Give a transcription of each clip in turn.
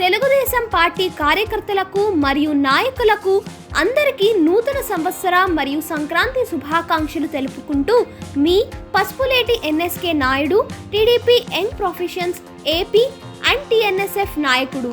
Telugu Desam party కార్యకర్తలకు మరియు నాయకులకు అందరికీ నూతన సంవత్సర మరియు సంక్రాంతి శుభాకాంక్షలు తెలుపుకుంటూ మీ Pasupuleti NSK Naidu TDP young professions AP and TNSF నాయకుడు.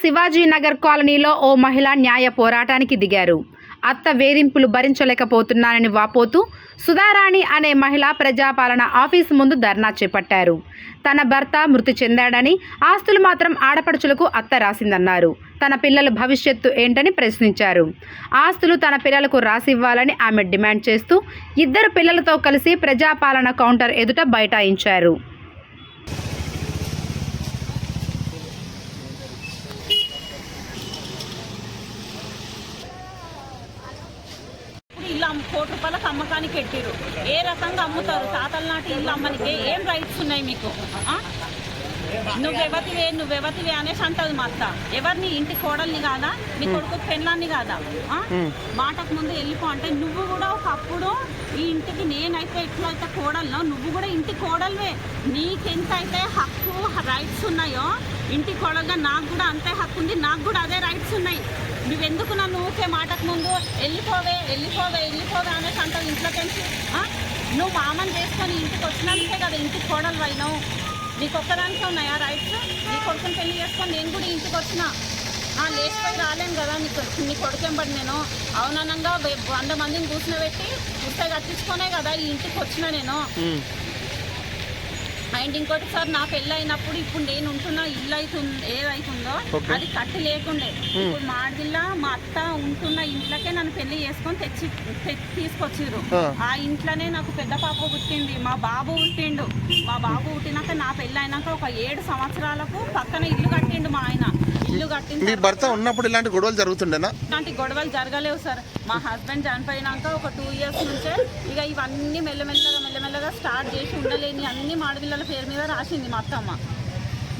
శివాజీనగర్ శివాజీ నగర్ కాలనీలో ఓ మహిళ న్యాయ పోరాటానికి దిగారు. అత్త వేధింపులు భరించలేకపోతున్నానని వాపోతూ సుధారాణి అనే మహిళ ప్రజాపాలన ఆఫీస్ ముందు ధర్నా చేపట్టారు. తన భర్త మృతి చెందాడని ఆస్తులు మాత్రం ఆడపడుచులకు అత్త రాసిందన్నారు. తన పిల్లల భవిష్యత్తు ఏంటని ప్రశ్నించారు. ఆస్తులు తన పిల్లలకు రాసివ్వాలని ఆమె డిమాండ్ చేస్తూ ఇద్దరు పిల్లలతో కలిసి ప్రజాపాలన కౌంటర్ ఎదుట బైఠాయించారు ఇప్పుడు ఇల్లు అమ్ము కోటి రూపాయలకు అమ్మకానికి పెట్టిరు ఏ రకంగా అమ్ముతారు? తాతల నాటి ఇల్లు అమ్మనికి ఏం రైట్స్ ఉన్నాయి మీకు? నువ్వెవతివే నువ్వెవతివే అనేసి అంటది మా అత్త. ఎవరిని? ఇంటి కోడల్ని కాదా? నీ కొడుకు పెళ్ళాన్ని కాదా? మాటకు ముందు వెళ్ళిపో అంటే నువ్వు కూడా ఒకప్పుడు ఈ ఇంటికి నేనైతే ఎట్లయితే కోడల్లో నువ్వు కూడా ఇంటి కోడల్వే. నీకెంత అయితే హక్కు రైట్స్ ఉన్నాయో ఇంటి కోడలుగా నాకు కూడా అంతే హక్కు ఉంది నాకు కూడా అదే రైట్స్ ఉన్నాయి. నువ్వెందుకు నన్ను ఊకే మాటకు ముందు వెళ్ళిపోవే వెళ్ళిపోవే వెళ్ళిపోవే అనేసి అంటావు ఇంట్లోకెళ్ళి ఆ? నువ్వు మామని చేసుకొని ఇంటికి వచ్చినందుకే కదా ఇంటికి కోడలు అయినావు. నీకు ఒక్కదానికే ఉన్నాయా రైట్స్ నీ కొడుకుని పెళ్ళి చేసుకొని నేను కూడా ఇంటికి వచ్చిన. లేచిపోయి రాలేను కదా నీ నీ కొడుకెంబడి నేను. అవుననంగా వంద మందిని కూర్చునబెట్టి పుస్తే కట్టించుకునే కదా ఈ ఇంటికి వచ్చిన నేను. అండ్ ఇంకోటి సార్ నా పెళ్ళి అయినప్పుడు ఇప్పుడు నేను ఉంటున్న ఇల్లు అవుతుంది ఏదైతుందో అది కట్టి లేకుండే. ఇప్పుడు మాడిల్లా మా అత్త ఉంటున్న ఇంట్లోకే నన్ను పెళ్ళి చేసుకొని తెచ్చి తీసుకొచ్చిర్రు. ఆ. ఇంట్లోనే నాకు పెద్ద పాప పుట్టింది. మా బాబు పుట్టిండు. మా బాబు పుట్టినాక నా పెళ్ళి అయినాక ఒక ఏడు సంవత్సరాలకు పక్కన ఇల్లు కట్టిండు మా ఆయన. ఇల్లు కట్టిన మీ భర్త ఉన్నప్పుడు ఇలాంటి గొడవలు జరుగుతుండేనా? ఇలాంటి గొడవలు జరగలేవు సార్. మా హస్బెండ్ చనిపోయినాక ఒక టూ ఇయర్స్ నుంచే ఇక ఇవన్నీ మెల్లమెల్లగా మెల్లమెల్లగా స్టార్ట్ చేసి ఉండలేని అన్ని మాడపిల్లల పేరు మీద రాసింది మా అత్తమ్మ.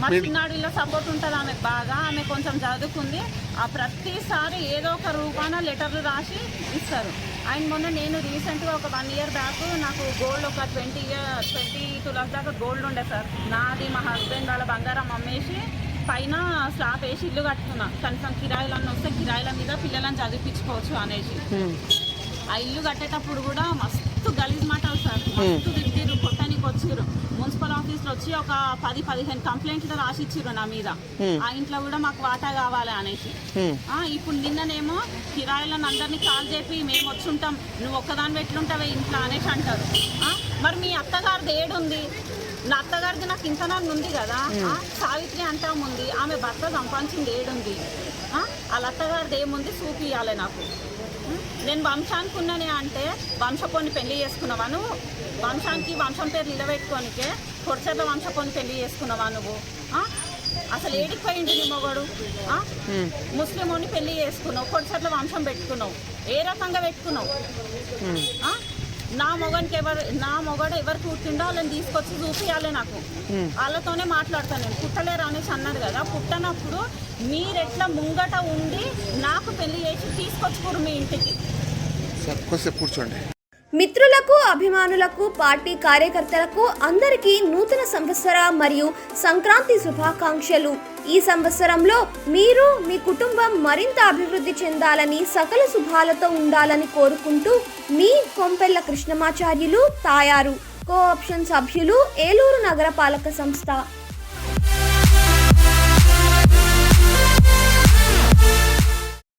మా చిన్నాడిలో సపోర్ట్ ఉంటుంది ఆమె బాగా ఆమె కొంచెం చదువుకుంది. ఆ ప్రతిసారి ఏదో ఒక రూపాన లెటర్లు రాసి ఇస్తారు. అండ్ మొన్న నేను రీసెంట్గా ఒక వన్ ఇయర్ బ్యాక్ నాకు గోల్డ్ ఒక ట్వంటీ ఇయర్ ట్వంటీ తులాస్ దాకా గోల్డ్ ఉండే సార్. నాది మా హస్బెండ్ వాళ్ళ బంగారం అమ్మేసి పైన స్లాబ్ వేసి ఇల్లు కట్టుకున్నా. కనీసం కిరాయిలన్నీ వస్తే కిరాయిల మీద పిల్లలను చదివించుకోవచ్చు అనేసి. ఆ ఇల్లు కట్టేటప్పుడు కూడా మస్తు గలీజ్ మాటలు సార్. మస్తు కొట్టడానికి వచ్చిర్రు మున్సిపల్ ఆఫీస్లో వచ్చి ఒక పది పదిహేను కంప్లైంట్లు రాసి ఇచ్చిర్రు నా మీద. ఆ ఇంట్లో కూడా మాకు వాటా కావాలి అనేసి. ఆ, ఇప్పుడు నిన్ననేమో కిరాయిలను అందరినీ కాల్ చెప్పి మేము వచ్చుంటాం నువ్వు ఒక్కదాని ఎట్లుంటావే ఇంట్లో అనేసి అంటారు. మరి మీ అత్తగారిది ఏడుంది? నా అత్తగారిది నాకు ఇంతనాన్ని ఉంది కదా సావిత్రి అంటా ఉంది ఆమె భర్త సంపాదించింది ఏడుంది. ఆ, వాళ్ళ అత్తగారిది ఏముంది? చూపియాలి నాకు? నేను వంశానికి ఉన్నానే అంటే వంశపోని పెళ్ళి చేసుకున్నావా నువ్వు? వంశానికి వంశం పేరు నిలబెట్టుకోనికే కొరచర్ల వంశపోని పెళ్ళి చేసుకున్నావా నువ్వు? అసలు ఏడికి పోయింది నీ మొగడు? ముస్లింని పెళ్ళి చేసుకున్నావు కొరచర్ల వంశం పెట్టుకున్నావు ఏ రకంగా పెట్టుకున్నావు? నా మొగనికి ఎవరు నా మొగడు ఎవరు పుట్టిండో వాళ్ళని తీసుకొచ్చి చూపియాలి నాకు. వాళ్ళతోనే మాట్లాడతాను నేను. పుట్టలేరు అనేసి అన్నారు కదా. పుట్టనప్పుడు మీరెట్లా ముంగట ఉండి నాకు పెళ్ళి చేసి తీసుకొచ్చుకోరు మీ ఇంటికి? కూర్చోండి. మిత్రులకు అభిమానులకు పార్టీ కార్యకర్తలకు అందరికీ నూతన సంవత్సర మరియు సంక్రాంతి శుభాకాంక్షలు. ఈ సంవత్సరంలో మీరు మీ కుటుంబం మరింత అభివృద్ధి చెందాలని సకల శుభాలతో ఉండాలని కోరుకుంటూ మీ కొంపెల్ల కృష్ణమాచార్యులు తాయారు కో ఆప్షన్ సభ్యులు ఏలూరు నగరపాలక సంస్థ